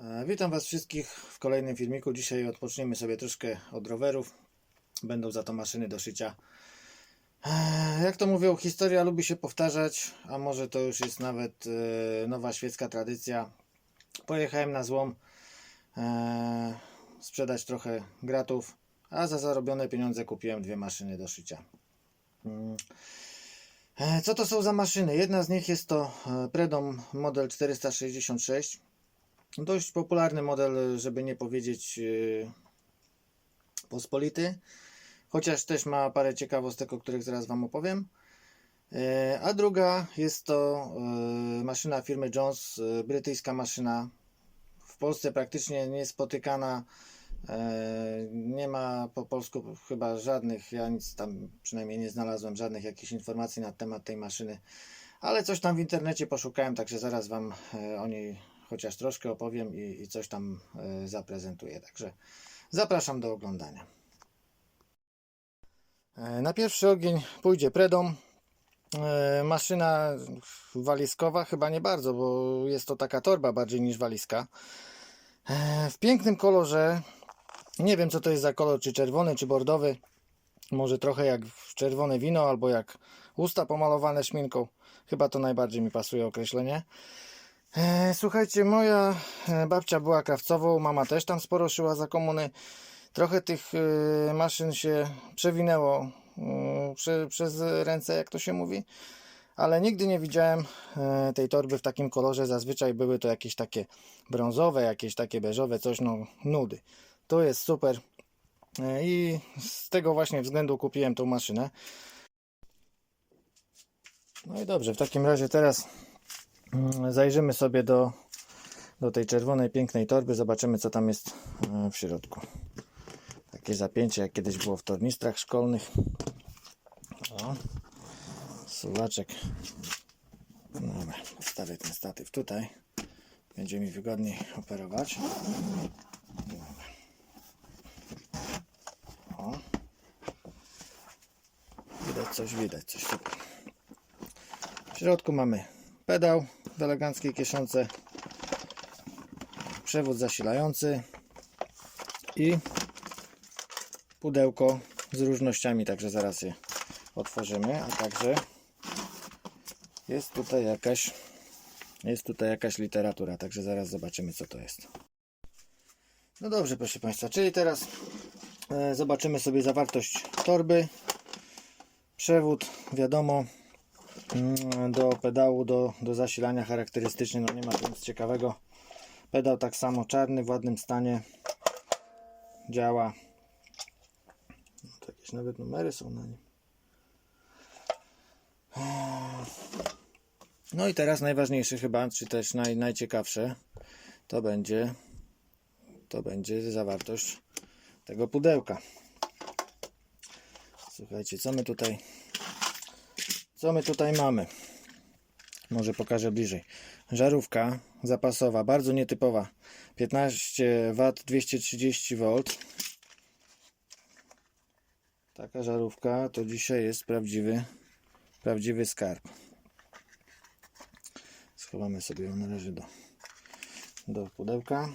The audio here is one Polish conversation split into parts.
E, Witam Was wszystkich w kolejnym filmiku. Dzisiaj odpoczniemy sobie troszkę od rowerów. Będą za to maszyny do szycia. E, Jak to mówią, historia lubi się powtarzać, a może to już jest nawet e, nowa świecka tradycja. Pojechałem na złom sprzedać trochę gratów, a za zarobione pieniądze kupiłem dwie maszyny do szycia. Mm. Co to są za maszyny? Jedna z nich jest to Predom model 466. Dość popularny model, żeby nie powiedzieć yy, pospolity, chociaż też ma parę ciekawostek, o których zaraz Wam opowiem. Yy, A druga jest to yy, maszyna firmy Jones, brytyjska maszyna, w Polsce praktycznie niespotykana. Nie ma po polsku chyba żadnych, ja nic tam przynajmniej nie znalazłem, żadnych jakichś informacji na temat tej maszyny, ale coś tam w internecie poszukałem, także zaraz Wam o niej chociaż troszkę opowiem i, i coś tam e, zaprezentuję. Także zapraszam do oglądania. E, Na pierwszy ogień pójdzie Predom. E, Maszyna walizkowa chyba nie bardzo, bo jest to taka torba bardziej niż walizka. W pięknym kolorze. Nie wiem co to jest za kolor, czy czerwony, czy bordowy. Może trochę jak czerwone wino, albo jak usta pomalowane szminką. Chyba to najbardziej mi pasuje określenie. E, Słuchajcie, moja e, babcia była krawcową, mama też tam sporo szyła za komuny. Trochę tych e, maszyn się przewinęło prze, przez ręce, jak to się mówi. Ale nigdy nie widziałem tej torby w takim kolorze. Zazwyczaj były to jakieś takie brązowe, jakieś takie beżowe, coś, no nudy. To jest super. I z tego właśnie względu kupiłem tą maszynę. No i dobrze, w takim razie teraz Mm, Zajrzymy sobie do, do tej czerwonej, pięknej torby. Zobaczymy, co tam jest e, w środku. Takie zapięcie, jak kiedyś było w tornistrach szkolnych. O, suwaczek. Dobra, postawię ten statyw tutaj. Będzie mi wygodniej operować. Dobra. O. Widać coś, widać coś. W środku mamy pedał w eleganckiej kieszonce, przewód zasilający i pudełko z różnościami, także zaraz je otworzymy, a także jest tutaj jakaś jest tutaj jakaś literatura, także zaraz zobaczymy co to jest. No dobrze proszę Państwa, czyli teraz e, zobaczymy sobie zawartość torby, przewód, wiadomo, do pedału, do, do zasilania charakterystyczny, no nie ma tu nic ciekawego. Pedał tak samo czarny, w ładnym stanie. Działa. No, to jakieś nawet numery są na nim. No i teraz najważniejsze chyba, czy też naj, najciekawsze, to będzie to będzie zawartość tego pudełka. Słuchajcie, co my tutaj co my tutaj mamy? Może pokażę bliżej. Żarówka zapasowa, bardzo nietypowa. 15 W 230 V. Taka żarówka to dzisiaj jest prawdziwy, prawdziwy skarb. Schowamy sobie ją należy do, do pudełka.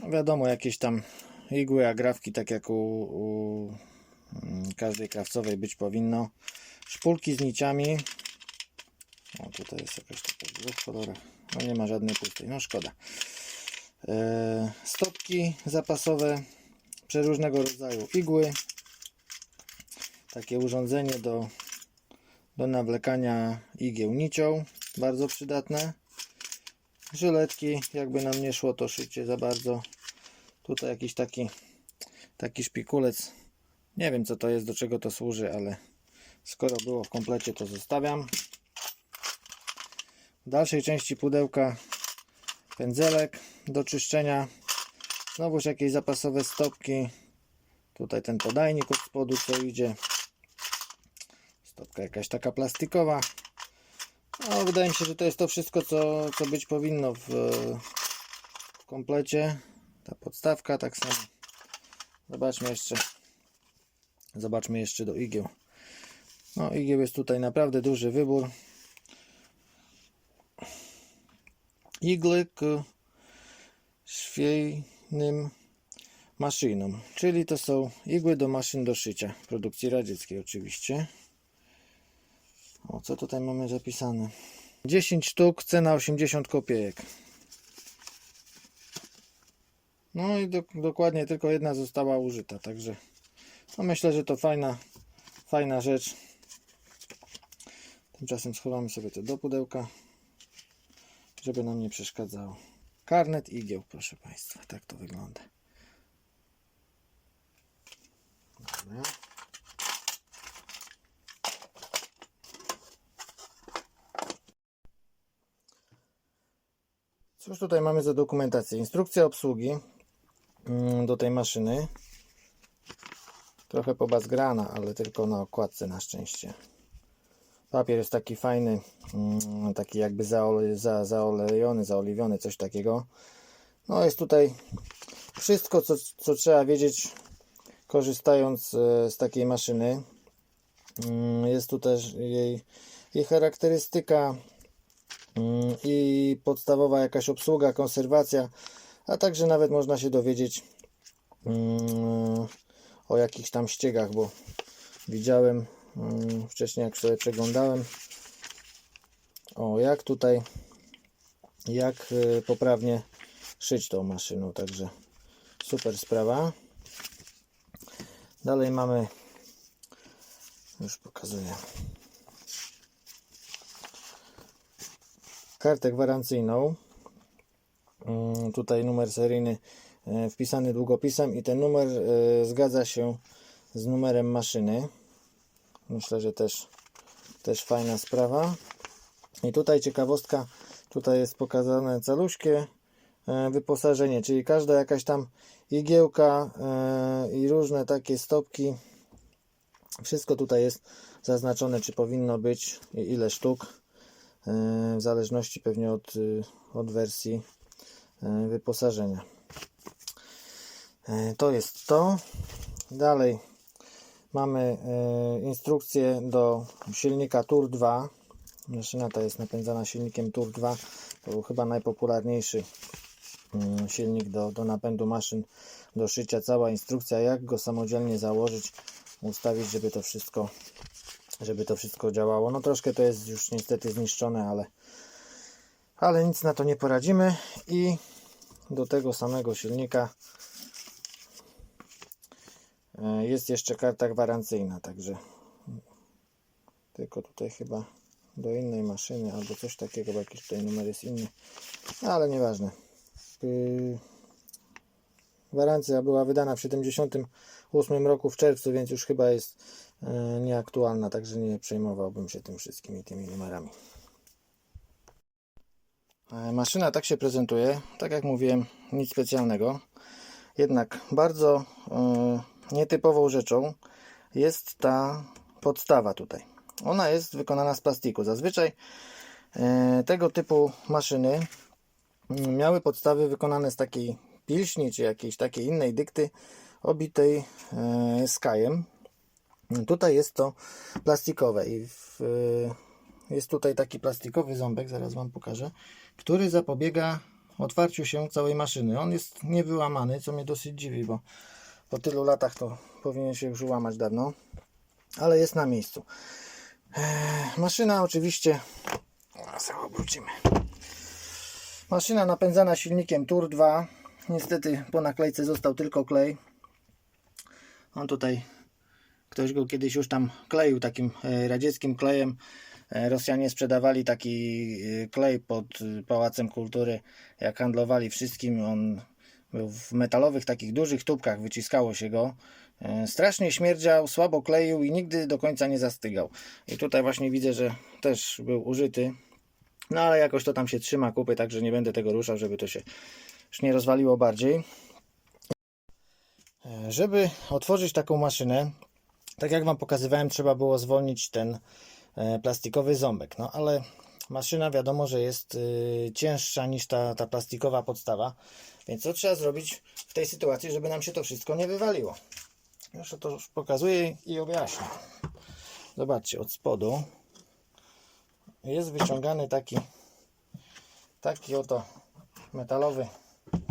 No wiadomo, jakieś tam igły, agrafki, tak jak u, u każdej krawcowej być powinno. Szpulki z niciami. O, tutaj jest jakaś taka w kolorach. No nie ma żadnej pustej, no szkoda. E, stopki zapasowe, przeróżnego rodzaju igły. Takie urządzenie do, do nawlekania igieł nicią, bardzo przydatne. Żyletki, jakby nam nie szło to szycie za bardzo. Tutaj jakiś taki, taki szpikulec nie wiem co to jest, do czego to służy, ale skoro było w komplecie to zostawiam. W dalszej części pudełka pędzelek do czyszczenia. Znowuż jakieś zapasowe stopki. Tutaj ten podajnik od spodu co idzie. Stopka jakaś taka plastikowa. No, wydaje mi się, że to jest to wszystko, co, co być powinno w, w komplecie. Ta podstawka tak samo. Zobaczmy jeszcze Zobaczmy jeszcze do igieł. No igieł jest tutaj naprawdę duży wybór. igły k szwiejnym maszynom, czyli to są igły do maszyn do szycia, produkcji radzieckiej oczywiście. O, co tutaj mamy zapisane? 10 sztuk, cena 80 kopiejek. No i do, dokładnie tylko jedna została użyta, także no myślę, że to fajna, fajna rzecz. Tymczasem schowamy sobie to do pudełka, żeby nam nie przeszkadzało. Karnet igieł, proszę Państwa, tak to wygląda. Dobra. Cóż tutaj mamy za dokumentację? Instrukcja obsługi mm, do tej maszyny. Trochę pobazgrana, ale tylko na okładce na szczęście. Papier jest taki fajny, mm, taki jakby zaole, za, zaolejony, zaoliwiony, coś takiego. No jest tutaj wszystko, co, co trzeba wiedzieć, korzystając e, z takiej maszyny. Mm, Jest tu też jej, jej charakterystyka mm, i podstawowa jakaś obsługa, konserwacja, a także nawet można się dowiedzieć o jakichś tam ściegach, bo widziałem mm, wcześniej jak sobie przeglądałem. O jak tutaj jak y, poprawnie szyć tą maszyną, także super sprawa. Dalej mamy już pokazuję. Kartę gwarancyjną. Mm, tutaj numer seryjny wpisany długopisem i ten numer e, zgadza się z numerem maszyny. Myślę, że też też fajna sprawa. I tutaj ciekawostka tutaj jest pokazane caluśkie e, wyposażenie, czyli każda jakaś tam igiełka i różne takie stopki. Wszystko tutaj jest zaznaczone, czy powinno być i ile sztuk w zależności pewnie od, od wersji e, wyposażenia. E, To jest to. Dalej mamy e, instrukcję do silnika Tur 2. Maszyna ta jest napędzana silnikiem Tur 2. To był chyba najpopularniejszy mm, silnik do, do napędu maszyn do szycia. Cała instrukcja, jak go samodzielnie założyć, ustawić, żeby to wszystko żeby to wszystko działało. No troszkę to jest już niestety zniszczone, ale ale nic na to nie poradzimy i do tego samego silnika e, jest jeszcze karta gwarancyjna, także tylko tutaj chyba do innej maszyny albo coś takiego, bo jakiś tutaj numer jest inny, No, ale nieważne. Yy, Gwarancja była wydana w 78 roku w czerwcu, więc już chyba jest e, nieaktualna, także nie przejmowałbym się tym wszystkimi tymi numerami. E, Maszyna tak się prezentuje, tak jak mówiłem, nic specjalnego. Jednak bardzo e, nietypową rzeczą jest ta podstawa tutaj. Ona jest wykonana z plastiku. Zazwyczaj e, tego typu maszyny miały podstawy wykonane z takiej pilśni czy jakiejś takiej innej dykty obitej e, skajem. Tutaj jest to plastikowe i w, e, jest tutaj taki plastikowy ząbek, zaraz Wam pokażę, który zapobiega otwarciu się całej maszyny. On jest niewyłamany, co mnie dosyć dziwi, bo po tylu latach to powinien się już łamać dawno, ale jest na miejscu. E, maszyna oczywiście, sobie obrócimy. Maszyna napędzana silnikiem Tur 2. Niestety po naklejce został tylko klej. On tutaj ktoś go kiedyś już tam kleił takim e, radzieckim klejem. E, Rosjanie sprzedawali taki e, klej pod Pałacem Kultury. Jak handlowali wszystkim, on w metalowych takich dużych tubkach, wyciskało się go. E, Strasznie śmierdział, słabo kleił i nigdy do końca nie zastygał. I tutaj właśnie widzę, że też był użyty. No ale jakoś to tam się trzyma kupy, także nie będę tego ruszał, żeby to się już nie rozwaliło bardziej. E, Żeby otworzyć taką maszynę, tak jak Wam pokazywałem, trzeba było zwolnić ten e, plastikowy ząbek. No ale maszyna wiadomo, że jest cięższa niż ta, ta plastikowa podstawa. Więc co trzeba zrobić w tej sytuacji, żeby nam się to wszystko nie wywaliło? Już to już pokazuję i objaśnię. Zobaczcie, od spodu jest wyciągany taki taki oto metalowy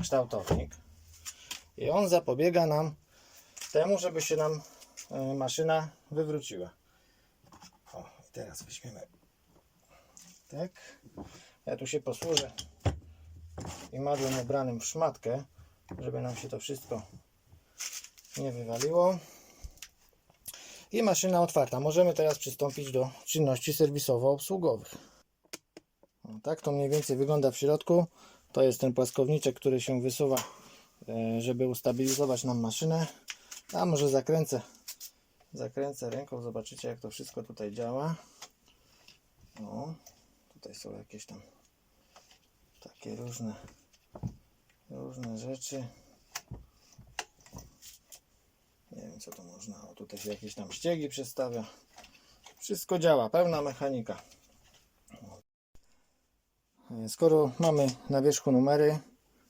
kształtownik i on zapobiega nam temu, żeby się nam e, maszyna wywróciła. O, teraz weźmiemy tak. Ja tu się posłużę i madłem ubranym w szmatkę, żeby nam się to wszystko nie wywaliło. I maszyna otwarta. Możemy teraz przystąpić do czynności serwisowo-obsługowych. Tak to mniej więcej wygląda w środku. To jest ten płaskowniczek, który się wysuwa, e, żeby ustabilizować nam maszynę. A może zakręcę, zakręcę ręką, zobaczycie jak to wszystko tutaj działa. O, tutaj są jakieś tam takie różne, różne rzeczy. Nie wiem co to można. O, tutaj się jakieś tam ściegi przestawia. Wszystko działa, pełna mechanika. E, Skoro mamy na wierzchu numery,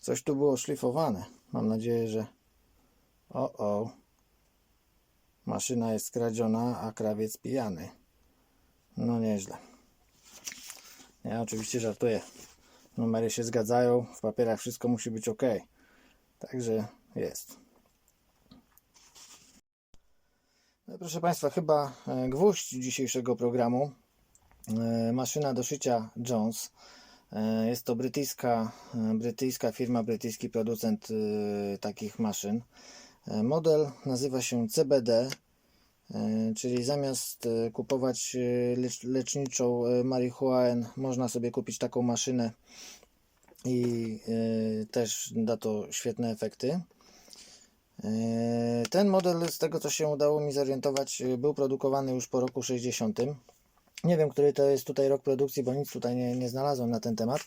coś tu było szlifowane. Mam nadzieję, że. O, o. Maszyna jest skradziona, a krawiec pijany. No nieźle. Ja oczywiście żartuję. Numery się zgadzają, w papierach wszystko musi być ok. Także jest. No, proszę Państwa, chyba e, gwóźdź dzisiejszego programu. e, Maszyna do szycia Jones. E, Jest to brytyjska, brytyjska firma, brytyjski producent takich maszyn. Model nazywa się CBD, czyli zamiast e, kupować e, lecz, leczniczą e, marihuanę, można sobie kupić taką maszynę i e, też da to świetne efekty. E, Ten model, z tego co się udało mi zorientować, e, był produkowany już po roku 60. Nie wiem, który to jest tutaj rok produkcji, bo nic tutaj nie, nie znalazłem na ten temat.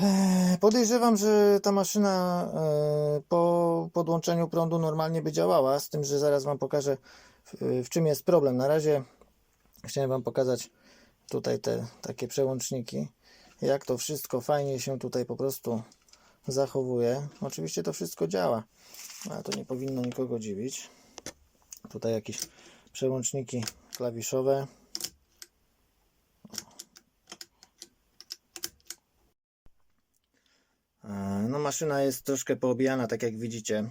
E, Podejrzewam, że ta maszyna e, po podłączeniu prądu normalnie by działała, z tym, że zaraz Wam pokażę w, w czym jest problem. Na razie chciałem Wam pokazać tutaj te takie przełączniki, jak to wszystko fajnie się tutaj po prostu zachowuje. Oczywiście to wszystko działa, ale to nie powinno nikogo dziwić. Tutaj jakieś przełączniki klawiszowe. E, No maszyna jest troszkę poobijana, tak jak widzicie.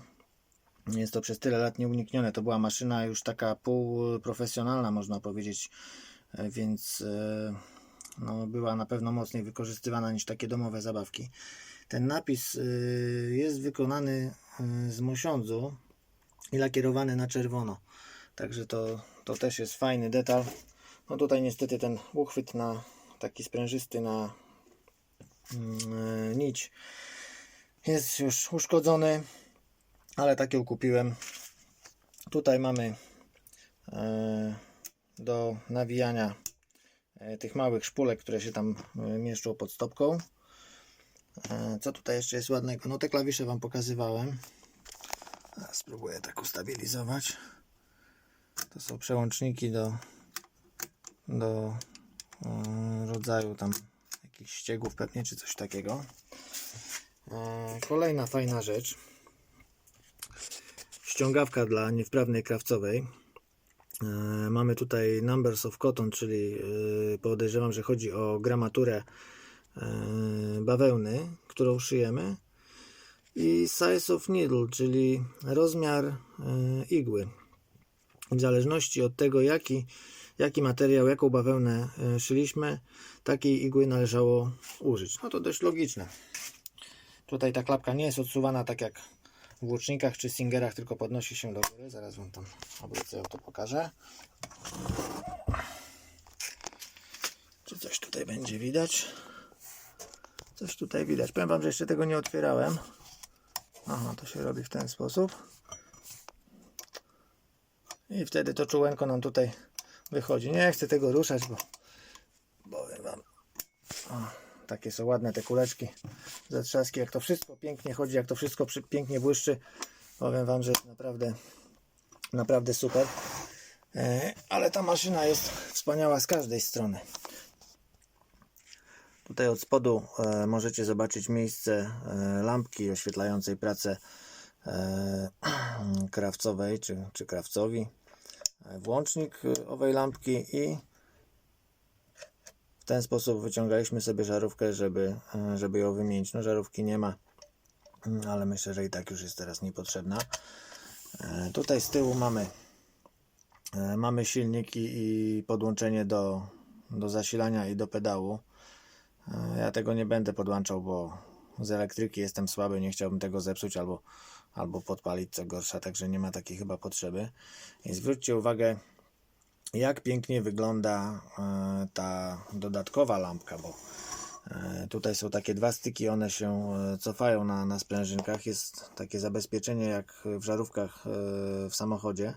Jest to przez tyle lat nieuniknione. To była maszyna już taka półprofesjonalna, można powiedzieć, e, więc e, no, była na pewno mocniej wykorzystywana niż takie domowe zabawki. Ten napis e, jest wykonany z mosiądzu i lakierowany na czerwono. Także to, to też jest fajny detal. No tutaj niestety ten uchwyt na taki sprężysty na mm, nić jest już uszkodzony, ale takie kupiłem. Tutaj mamy e, do nawijania e, tych małych szpulek, które się tam e, mieszczą pod stopką. Co tutaj jeszcze jest ładnego? No te klawisze Wam pokazywałem. Spróbuję tak ustabilizować. To są przełączniki do, do rodzaju tam jakichś ściegów pewnie, czy coś takiego. Kolejna fajna rzecz. Ściągawka dla niewprawnej krawcowej. E, Mamy tutaj Numbers of Cotton, czyli e, podejrzewam, że chodzi o gramaturę e, bawełny, którą szyjemy. I Size of Needle, czyli rozmiar igły. W zależności od tego, jaki, jaki materiał, jaką bawełnę szyliśmy, takiej igły należało użyć. No to dość logiczne. Tutaj ta klapka nie jest odsuwana tak jak w łucznikach czy singerach, tylko podnosi się do góry. Zaraz Wam tam obrócę, ja to pokażę. Czy coś tutaj będzie widać? Coś tutaj widać. Powiem Wam, że jeszcze tego nie otwierałem. Aha, to się robi w ten sposób. I wtedy to czułenko nam tutaj wychodzi. Nie chcę tego ruszać, bo powiem Wam. O, takie są ładne te kuleczki zatrzaski. Jak to wszystko pięknie chodzi, jak to wszystko pięknie błyszczy. Powiem Wam, że jest naprawdę, naprawdę super. E, ale ta maszyna jest wspaniała z każdej strony. Tutaj od spodu e, możecie zobaczyć miejsce e, lampki oświetlającej pracę krawcowej czy, czy krawcowi. Włącznik owej lampki i ten sposób wyciągaliśmy sobie żarówkę, żeby, e, żeby ją wymienić. No żarówki nie ma, mm, ale myślę, że i tak już jest teraz niepotrzebna. E, Tutaj z tyłu mamy, e, mamy silnik i, podłączenie do, do zasilania i do pedału. Ja tego nie będę podłączał, bo z elektryki jestem słaby, nie chciałbym tego zepsuć albo, albo podpalić co gorsza, także nie ma takiej chyba potrzeby. I zwróćcie uwagę, jak pięknie wygląda e, ta dodatkowa lampka, bo e, tutaj są takie dwa styki, one się e, cofają na, na sprężynkach. Jest takie zabezpieczenie jak w żarówkach w samochodzie.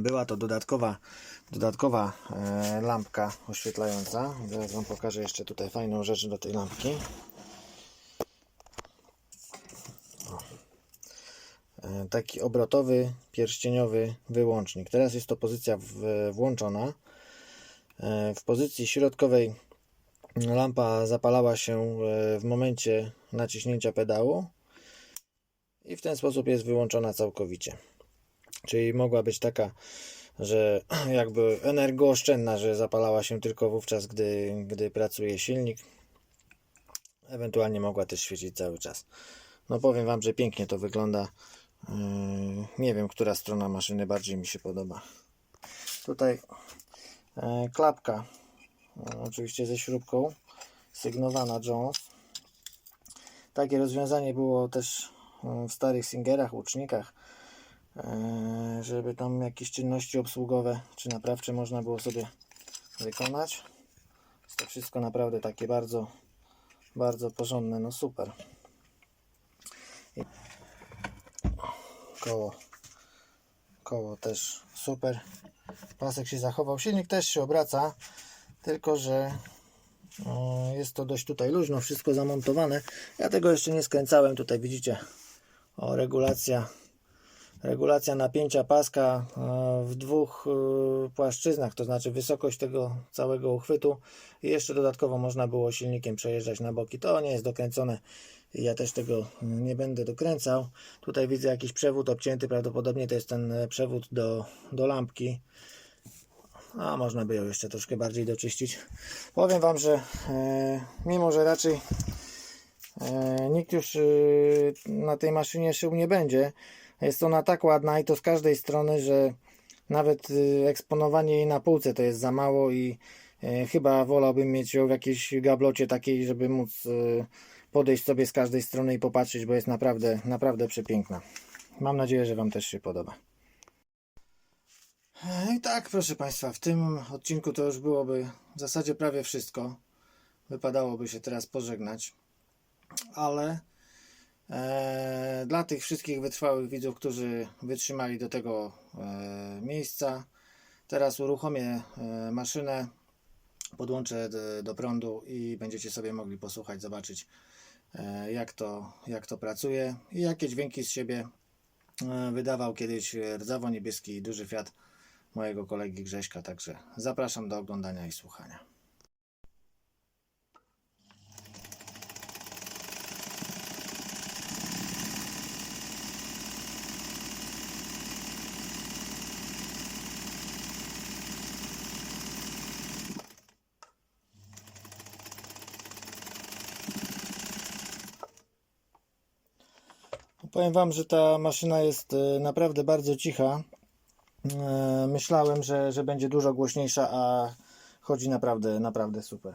Była to dodatkowa, dodatkowa lampka oświetlająca. Zaraz Wam pokażę jeszcze tutaj fajną rzecz do tej lampki. Taki obrotowy, pierścieniowy wyłącznik. Teraz jest to pozycja włączona. E, W pozycji środkowej lampa zapalała się e, w momencie naciśnięcia pedału i w ten sposób jest wyłączona całkowicie. Czyli mogła być taka, że jakby energooszczędna, że zapalała się tylko wówczas, gdy, gdy pracuje silnik. Ewentualnie mogła też świecić cały czas. No powiem Wam, że pięknie to wygląda. Yy, Nie wiem, która strona maszyny bardziej mi się podoba. Tutaj e, klapka, e, oczywiście ze śrubką, sygnowana Jones. Takie rozwiązanie było też e, w starych Singerach, łucznikach, żeby tam jakieś czynności obsługowe czy naprawcze można było sobie wykonać. To wszystko naprawdę takie bardzo, bardzo porządne, no super. Koło koło też super. Pasek się zachował. Silnik też się obraca tylko że o, jest to dość tutaj luźno wszystko zamontowane. Ja tego jeszcze nie skręcałem. Tutaj widzicie o regulacja regulacja napięcia paska e, w dwóch e, płaszczyznach, to znaczy wysokość tego całego uchwytu i jeszcze dodatkowo można było silnikiem przejeżdżać na boki. To nie jest dokręcone. Ja też tego nie będę dokręcał. Tutaj widzę jakiś przewód obcięty, prawdopodobnie to jest ten e, przewód do, do lampki. A można by ją jeszcze troszkę bardziej doczyścić. Powiem Wam, że e, mimo, że raczej e, nikt już e, na tej maszynie szył nie będzie, jest ona tak ładna i to z każdej strony, że nawet y, eksponowanie jej na półce to jest za mało i y, chyba wolałbym mieć ją w jakiejś gablocie takiej, żeby móc y, podejść sobie z każdej strony i popatrzeć, bo jest naprawdę, naprawdę przepiękna. Mam nadzieję, że Wam też się podoba. E, I tak, proszę Państwa, w tym odcinku to już byłoby w zasadzie prawie wszystko. Wypadałoby się teraz pożegnać, ale E, dla tych wszystkich wytrwałych widzów, którzy wytrzymali do tego e, miejsca, teraz uruchomię e, maszynę, podłączę do, prądu i będziecie sobie mogli posłuchać, zobaczyć jak to, jak to pracuje i jakie dźwięki z siebie wydawał kiedyś rdzawo-niebieski duży Fiat mojego kolegi Grześka. Także zapraszam do oglądania i słuchania. Powiem Wam, że ta maszyna jest e, naprawdę bardzo cicha. E, Myślałem, że, że będzie dużo głośniejsza, a chodzi naprawdę, naprawdę super.